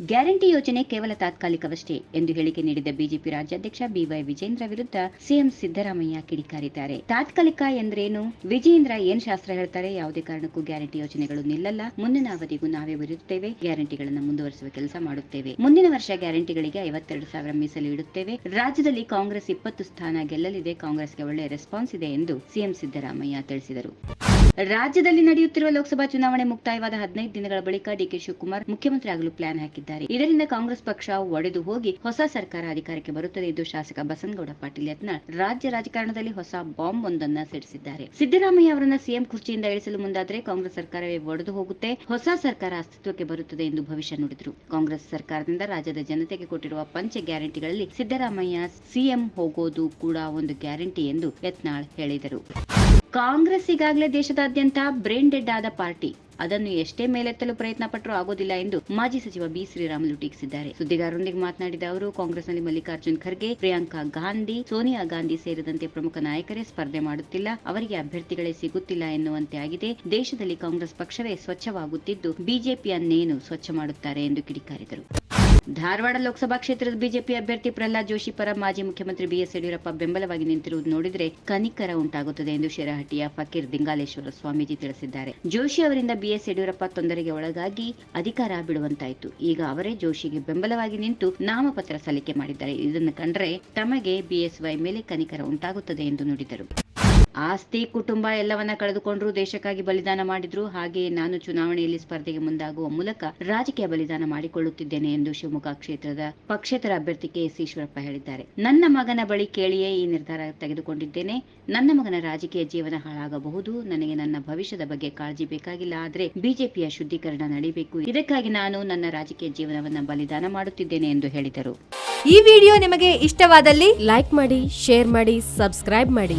Guarantee ಯೋಜನೆ ಕೇವಲ ತಾತ್ಕಾಲಿಕವಷ್ಟೇ ಎಂದು ಹೇಳಿಕೆ ನೀಡಿದ ಬಿಜೆಪಿ ರಾಜ್ಯಾಧ್ಯಕ್ಷ ಬಿವೈ ವಿಜೇಂದ್ರ ವಿರುದ್ಧ ಸಿಎಂ ಸಿದ್ದರಾಮಯ್ಯ ಕಿಡಿಕಾರಿದ್ದಾರೆ. ತಾತ್ಕಾಲಿಕ ಎಂದ್ರೇನು? ವಿಜೇಂದ್ರ ಏನ್ ಶಾಸ್ತ್ರ ಹೇಳ್ತಾರೆ? ಯಾವುದೇ ಕಾರಣಕ್ಕೂ ಗ್ಯಾರಂಟಿ ಯೋಜನೆಗಳು ನಿಲ್ಲಲ್ಲ. ಮುಂದಿನ ಅವಧಿಗೂ ನಾವೇ ಬರುತ್ತೇವೆ ಗ್ಯಾರಂಟಿಗಳನ್ನು ಮುಂದುವರಿಸುವ ಕೆಲಸ ಮಾಡುತ್ತೇವೆ. ಮುಂದಿನ ವರ್ಷ ಗ್ಯಾರಂಟಿಗಳಿಗೆ ಐವತ್ತೆರಡು ಸಾವಿರ ಮೀಸಲು ಇಡುತ್ತೇವೆ. ರಾಜ್ಯದಲ್ಲಿ ಕಾಂಗ್ರೆಸ್ ಇಪ್ಪತ್ತು ಸ್ಥಾನ ಗೆಲ್ಲಲಿದೆ. ಕಾಂಗ್ರೆಸ್ಗೆ ಒಳ್ಳೆ ರೆಸ್ಪಾನ್ಸ್ ಇದೆ ಎಂದು ಸಿಎಂ ಸಿದ್ದರಾಮಯ್ಯ ತಿಳಿಸಿದರು. ರಾಜ್ಯದಲ್ಲಿ ನಡೆಯುತ್ತಿರುವ ಲೋಕಸಭಾ ಚುನಾವಣೆ ಮುಕ್ತಾಯವಾದ ಹದಿನೈದು ದಿನಗಳ ಬಳಿಕ ಡಿಕೆ ಶಿವಕುಮಾರ್ ಮುಖ್ಯಮಂತ್ರಿ ಆಗಲು ಪ್ಲಾನ್ ಹಾಕಿದ್ದಾರೆ. ಇದರಿಂದ ಕಾಂಗ್ರೆಸ್ ಪಕ್ಷ ಒಡೆದು ಹೋಗಿ ಹೊಸ ಸರ್ಕಾರ ಅಧಿಕಾರಕ್ಕೆ ಬರುತ್ತದೆ ಎಂದು ಶಾಸಕ ಬಸನಗೌಡ ಪಾಟೀಲ್ ಯತ್ನಾಳ್ ರಾಜ್ಯ ರಾಜಕಾರಣದಲ್ಲಿ ಹೊಸ ಬಾಂಬ್ ಒಂದನ್ನ ಸಿಡಿಸಿದ್ದಾರೆ. ಸಿದ್ದರಾಮಯ್ಯ ಅವರನ್ನ ಸಿಎಂ ಕುರ್ಚಿಯಿಂದ ಇಳಿಸಲು ಮುಂದಾದ್ರೆ ಕಾಂಗ್ರೆಸ್ ಸರ್ಕಾರವೇ ಒಡೆದು ಹೋಗುತ್ತೆ, ಹೊಸ ಸರ್ಕಾರ ಅಸ್ತಿತ್ವಕ್ಕೆ ಬರುತ್ತದೆ ಎಂದು ಭವಿಷ್ಯ ನುಡಿದರು. ಕಾಂಗ್ರೆಸ್ ಸರ್ಕಾರದಿಂದ ರಾಜ್ಯದ ಜನತೆಗೆ ಕೊಟ್ಟಿರುವ ಪಂಚ ಗ್ಯಾರಂಟಿಗಳಲ್ಲಿ ಸಿದ್ದರಾಮಯ್ಯ ಸಿಎಂ ಹೋಗೋದು ಕೂಡ ಒಂದು ಗ್ಯಾರಂಟಿ ಎಂದು ಯತ್ನಾಳ್ ಹೇಳಿದರು. ಕಾಂಗ್ರೆಸ್ ಈಗಾಗಲೇ ದೇಶದಾದ್ಯಂತ ಬ್ರೇನ್ ಡೆಡ್ ಆದ ಪಾರ್ಟಿ. ಅದನ್ನು ಎಷ್ಟೇ ಮೇಲೆತ್ತಲು ಪ್ರಯತ್ನ ಪಟ್ಟರೂ ಆಗೋದಿಲ್ಲ ಎಂದು ಮಾಜಿ ಸಚಿವ ಬಿ ಶ್ರೀರಾಮುಲು ಟೀಕಿಸಿದ್ದಾರೆ. ಸುದ್ದಿಗಾರರೊಂದಿಗೆ ಮಾತನಾಡಿದ ಅವರು, ಕಾಂಗ್ರೆಸ್ನಲ್ಲಿ ಮಲ್ಲಿಕಾರ್ಜುನ್ ಖರ್ಗೆ, ಪ್ರಿಯಾಂಕಾ ಗಾಂಧಿ, ಸೋನಿಯಾ ಗಾಂಧಿ ಸೇರಿದಂತೆ ಪ್ರಮುಖ ನಾಯಕರೇ ಸ್ಪರ್ಧೆ ಮಾಡುತ್ತಿಲ್ಲ. ಅವರಿಗೆ ಅಭ್ಯರ್ಥಿಗಳೇ ಸಿಗುತ್ತಿಲ್ಲ ಎನ್ನುವಂತೆ ಆಗಿದೆ. ದೇಶದಲ್ಲಿ ಕಾಂಗ್ರೆಸ್ ಪಕ್ಷವೇ ಸ್ವಚ್ಛವಾಗುತ್ತಿದ್ದು, ಬಿಜೆಪಿಯನ್ನೇನು ಸ್ವಚ್ಛ ಮಾಡುತ್ತಾರೆ ಎಂದು ಕಿಡಿಕಾರಿದರು. ಧಾರವಾಡ ಲೋಕಸಭಾ ಕ್ಷೇತ್ರದ ಬಿಜೆಪಿ ಅಭ್ಯರ್ಥಿ ಪ್ರಹ್ಲಾದ್ ಜೋಶಿ ಪರ ಮಾಜಿ ಮುಖ್ಯಮಂತ್ರಿ ಬಿಎಸ್ ಯಡಿಯೂರಪ್ಪ ಬೆಂಬಲವಾಗಿ ನಿಂತಿರುವುದು ನೋಡಿದರೆ ಕನಿಕರ ಉಂಟಾಗುತ್ತದೆ ಎಂದು ಶಿರಹಟ್ಟಿಯ ಫಕೀರ್ ದಿಂಗಾಲೇಶ್ವರ ಸ್ವಾಮೀಜಿ ತಿಳಿಸಿದ್ದಾರೆ. ಜೋಶಿ ಅವರಿಂದ ಬಿಎಸ್ ಯಡಿಯೂರಪ್ಪ ತೊಂದರೆಗೆ ಒಳಗಾಗಿ ಅಧಿಕಾರ ಬಿಡುವಂತಾಯಿತು. ಈಗ ಅವರೇ ಜೋಶಿಗೆ ಬೆಂಬಲವಾಗಿ ನಿಂತು ನಾಮಪತ್ರ ಸಲ್ಲಿಕೆ ಮಾಡಿದ್ದಾರೆ. ಇದನ್ನು ಕಂಡರೆ ತಮಗೆ ಬಿಎಸ್ವೈ ಮೇಲೆ ಕನಿಕರ ಉಂಟಾಗುತ್ತದೆ ಎಂದು ನುಡಿದರು. ಆಸ್ತಿ, ಕುಟುಂಬ ಎಲ್ಲವನ್ನ ಕಳೆದುಕೊಂಡ್ರು, ದೇಶಕ್ಕಾಗಿ ಬಲಿದಾನ ಮಾಡಿದ್ರು. ಹಾಗೆಯೇ ನಾನು ಚುನಾವಣೆಯಲ್ಲಿ ಸ್ಪರ್ಧೆಗೆ ಮುಂದಾಗುವ ಮೂಲಕ ರಾಜಕೀಯ ಬಲಿದಾನ ಮಾಡಿಕೊಳ್ಳುತ್ತಿದ್ದೇನೆ ಎಂದು ಶಿವಮೊಗ್ಗ ಕ್ಷೇತ್ರದ ಪಕ್ಷೇತರ ಅಭ್ಯರ್ಥಿ ಕೆ ಎಸ್ ಈಶ್ವರಪ್ಪ ಹೇಳಿದ್ದಾರೆ. ನನ್ನ ಮಗನ ಬಳಿ ಕೇಳಿಯೇ ಈ ನಿರ್ಧಾರ ತೆಗೆದುಕೊಂಡಿದ್ದೇನೆ. ನನ್ನ ಮಗನ ರಾಜಕೀಯ ಜೀವನ ಹಾಳಾಗಬಹುದು. ನನಗೆ ನನ್ನ ಭವಿಷ್ಯದ ಬಗ್ಗೆ ಕಾಳಜಿ ಬೇಕಾಗಿಲ್ಲ. ಆದರೆ ಬಿಜೆಪಿಯ ಶುದ್ಧೀಕರಣ ನಡೀಬೇಕು. ಇದಕ್ಕಾಗಿ ನಾನು ನನ್ನ ರಾಜಕೀಯ ಜೀವನವನ್ನ ಬಲಿದಾನ ಮಾಡುತ್ತಿದ್ದೇನೆ ಎಂದು ಹೇಳಿದರು. ಈ ವಿಡಿಯೋ ನಿಮಗೆ ಇಷ್ಟವಾದಲ್ಲಿ ಲೈಕ್ ಮಾಡಿ, ಶೇರ್ ಮಾಡಿ, ಸಬ್ಸ್ಕ್ರೈಬ್ ಮಾಡಿ.